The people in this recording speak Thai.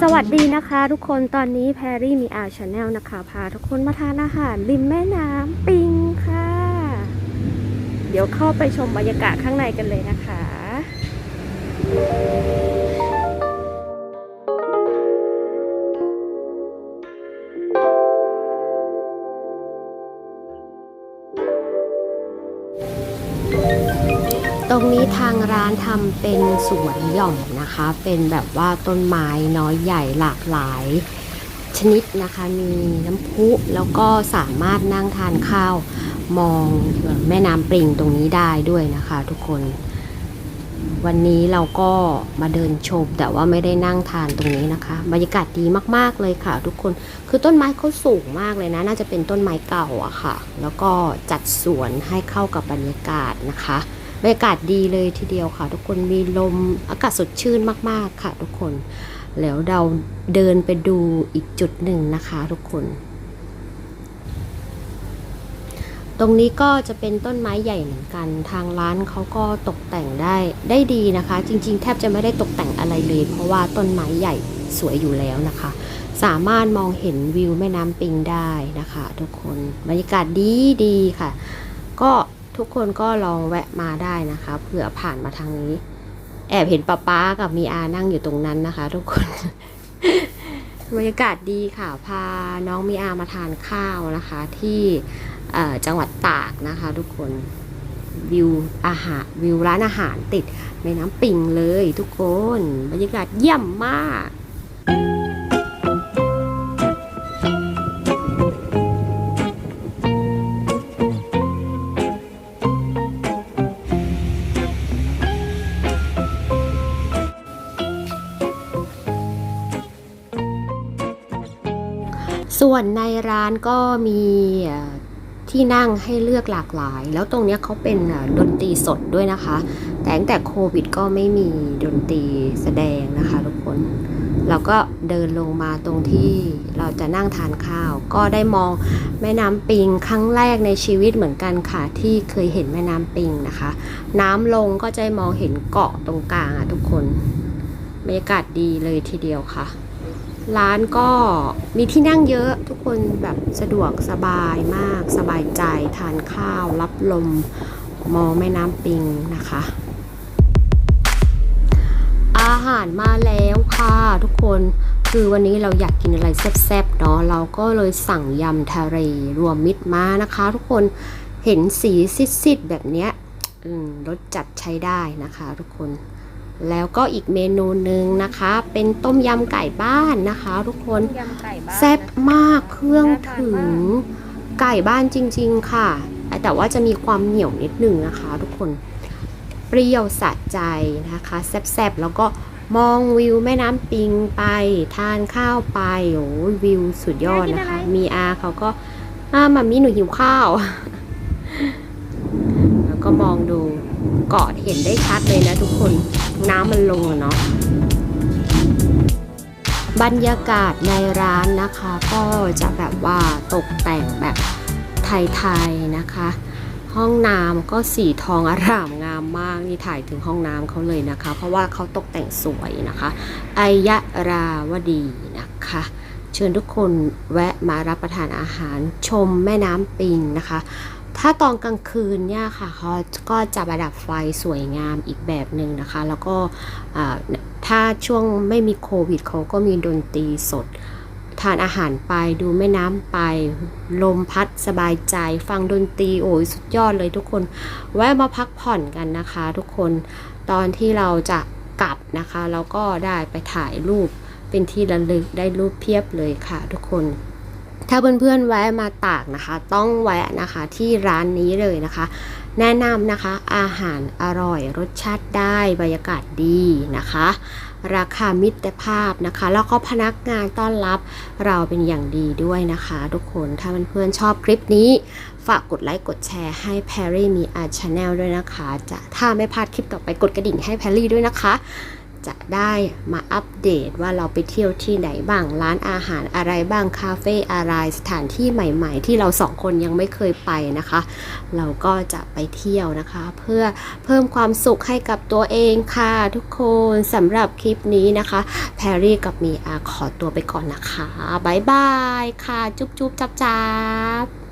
สวัสดีนะคะทุกคนตอนนี้แพรรี่มีอาชาแนลนะคะพาทุกคนมาทานอาหารริมแม่น้ำปิงค่ะ เดี๋ยวเข้าไปชมบรรยากาศข้างในกันเลยนะคะ รงนี้ทางร้านทำเป็นสวนหย่อมนะคะ เป็นแบบว่าต้นไม้น้อยใหญ่หลากหลาย ชนิดนะคะมีน้ำพุแล้วก็สามารถนั่งทานข้าว มองแม่น้ำปริงตรงนี้ได้ด้วยนะคะทุกคน วันนี้เราก็มาเดินชมแต่ว่าไม่ได้นั่งทานตรงนี้นะคะ บรรยากาศดีมากๆเลยค่ะ ทุกคนคือต้นไม้เขาสูงมากเลยนะ น่าจะเป็นต้นไม้เก่าอะค่ะ แล้วก็จัดสวนให้เข้ากับบรรยากาศนะคะ บรรยากาศดีเลยทีเดียวค่ะ ทุกคนมีลมอากาศสดชื่นมากๆค่ะ ทุกคน แล้วเราเดินไปดูอีกจุดหนึ่งนะคะ ทุกคน ตรงนี้ก็จะเป็นต้นไม้ใหญ่เหมือนกัน ทางร้านเขาก็ตกแต่งได้ได้ดีนะคะ จริง ๆ แทบจะไม่ได้ตกแต่งอะไรเลย เพราะว่าต้นไม้ใหญ่สวยอยู่แล้วนะคะ สามารถมองเห็นวิวแม่น้ำปิงได้นะคะ ทุกคนบรรยากาศดีดีๆค่ะ ก็ ทุกคนก็ลองแวะมาได้นะคะเผื่อผ่านมาทางนี้ แอบเห็นป้าป๊ากับมีอานั่งอยู่ตรงนั้นนะคะ ทุกคนบรรยากาศดีค่ะพาน้องมีอามาทานข้าวนะคะ ที่จังหวัดตากนะคะ ทุกคนวิวอาหารวิวร้านอาหารติดแม่น้ำปิงเลยทุกคน บรรยากาศเยี่ยมมาก ส่วนในร้านก็มีที่นั่งให้เลือกหลากหลาย แล้วตรงนี้เขาเป็นดนตรีสดด้วยนะคะ แต่ตั้งแต่โควิดก็ไม่มีดนตรีแสดงนะคะ ทุกคน เราก็เดินลงมาตรงที่เราจะนั่งทานข้าว ก็ได้มองแม่น้ำปิงครั้งแรกในชีวิตเหมือนกันค่ะ ที่เคยเห็นแม่น้ำปิงนะคะ น้ำลงก็จะมองเห็นเกาะตรงกลางอะทุกคนบรรยากาศดีเลยทีเดียวค่ะ ร้านก็มีที่นั่งเยอะทุกคนแบบสะดวกสบายมากสบายใจทานข้าว รับลมมองแม่น้ำปิงนะคะ อาหารมาแล้วค่ะทุกคนคือวันนี้เราอยากกินอะไรแซ่บๆเนาะเราก็เลยสั่งยำทะเลรวมมิตรมานะคะ ทุกคนเห็นสีซิดๆแบบเนี้ยอืมรสจัดใช้ได้นะคะ ทุกคน แล้วก็อีกเมนูหนึ่งนะคะ เป็นต้มยำไก่บ้านนะคะ ทุกคนยำไก่บ้านแซ่บมากเครื่องน่าทานถึงมากไก่บ้านจริง ๆ ค่ะ แต่ว่าจะมีความเหนียวนิดหนึ่งนะคะ ทุกคนเปรี้ยวสะใจนะคะ แซ่บๆแล้วก็มองวิวแม่น้ำปิงไปทานข้าวไปโอ้ยวิวสุดยอดนะคะ มีอาเขาก็อ่ามามีหนูหิวข้าว แล้วก็มองดู เกาะเห็นได้ชัดเลยนะทุกคนน้ำมันลงเนาะบรรยากาศในร้านนะคะ ก็จะแบบว่าตกแต่งแบบไทยๆนะคะ ห้องน้ำก็สีทองอร่ามงามมากนี่ถ่ายถึงห้องน้ำเขาเลยนะคะ เพราะว่าเขาตกแต่งสวยนะคะไอยะราวดีนะคะเชิญทุกคนแวะมารับประทานอาหารชมแม่น้ำปิงนะคะ ถ้าตอนกลางคืนเนี่ยค่ะเขาก็จะประดับไฟสวยงามอีกแบบหนึ่งนะคะ แล้วก็ถ้าช่วงไม่มีโควิดเขาก็มีดนตรีสด ทานอาหารไปดูแม่น้ำไป ลมพัดสบายใจ ฟังดนตรีโอ้ยสุดยอดเลยทุกคน แวะมาพักผ่อนกันนะคะ ทุกคนตอนที่เราจะกลับนะคะ เราก็ได้ไปถ่ายรูปเป็นที่ระลึกได้รูปเพียบเลยค่ะ ทุกคน ถ้าเพื่อนๆแวะมาตากนะคะ ต้องแวะนะคะที่ร้านนี้เลยนะคะ แนะนำนะคะอาหารอร่อยรสชาติได้บรรยากาศดีนะคะ ราคามิตรภาพนะคะ แล้วก็พนักงานต้อนรับเราเป็นอย่างดีด้วยนะคะ ทุกคนถ้าเพื่อนๆชอบคลิปนี้ ฝากกดไลค์กดแชร์ให้ Perry มีอาช n แนลด้วยนะคะ จะถ้าไม่พลาดคลิปต่อไปกดกระดิ่งให้ Perry ด้วยนะคะ จะได้มาอัปเดตว่าเราไปเที่ยวที่ไหนบ้างร้านอาหารอะไรบ้างคาเฟ่อะไรสถานที่ใหม่ๆ ที่เราสองคนยังไม่เคยไปนะคะ เราก็จะไปเที่ยวนะคะ เพื่อเพิ่มความสุขให้กับตัวเองค่ะทุกคนสำหรับคลิปนี้นะคะแพรรี่กับมีอาขอตัวไปก่อนนะคะบ๊ายบายค่ะ จุ๊บจุ๊บจับจับ